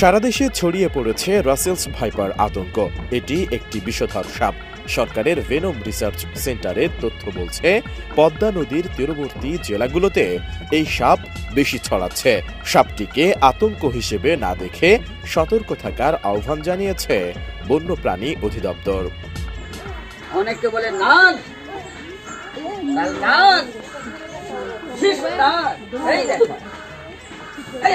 সারা দেশে ছড়িয়ে পড়েছে রাসেলস ভাইপার আতঙ্ক। এটি একটি বিষধর সাপ। সরকারের ভেনম রিসার্চ সেন্টারের তথ্য বলছে, পদ্মা নদীর তীরবর্তী জেলাগুলোতে এই সাপ বেশি ছড়াচ্ছে। সাপটিকে আতঙ্ক হিসেবে না দেখে সতর্ক থাকার আহ্বান জানিয়েছে বন্যপ্রাণী অধিদপ্তর। অনেকে বলে, নাগ! এই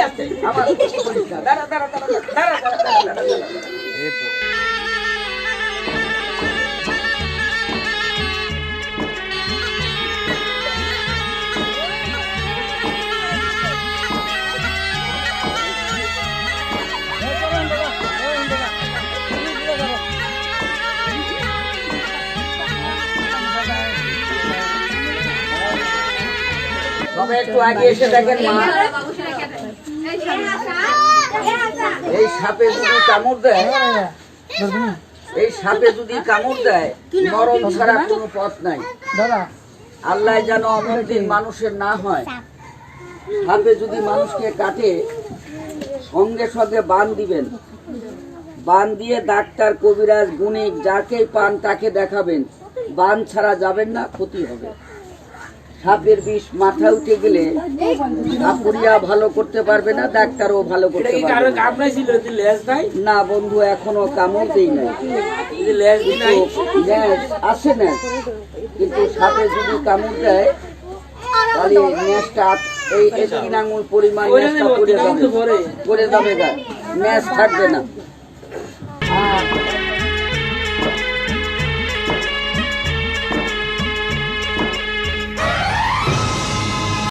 সবাই একটু আগে এসে দেখেন মা। সাপে যদি কামড় দেয় এই সাপে যদি কামড় দেয় মরণ ছাড়া কোনো পথ নাই। আল্লাহ যেন অমর দিন মানুষের না হয়। সাপে যদি মানুষকে কাটে সঙ্গে সঙ্গে বান দিবেন। বান দিয়ে ডাক্তার কবিরাজ গুণিক যাকেই পান তাকে দেখাবেন। বান ছাড়া যাবেন না ক্ষতি হবে। সাপের বিষ মাথা উঠে গেলে সাপুরিয়া ভালো করতে পারবে না ডাক্তারও ভালো করতে পারবে না। বন্ধু এখনও কামড় দেই নাই। আসে না। কিন্তু সাপে যদি কামড় দেয় তাহলে ন্যাসটা এই তিন আঙুল পরিমাণ ন্যাসটা পড়ে যাবে গা। ন্যাস থাকবে না।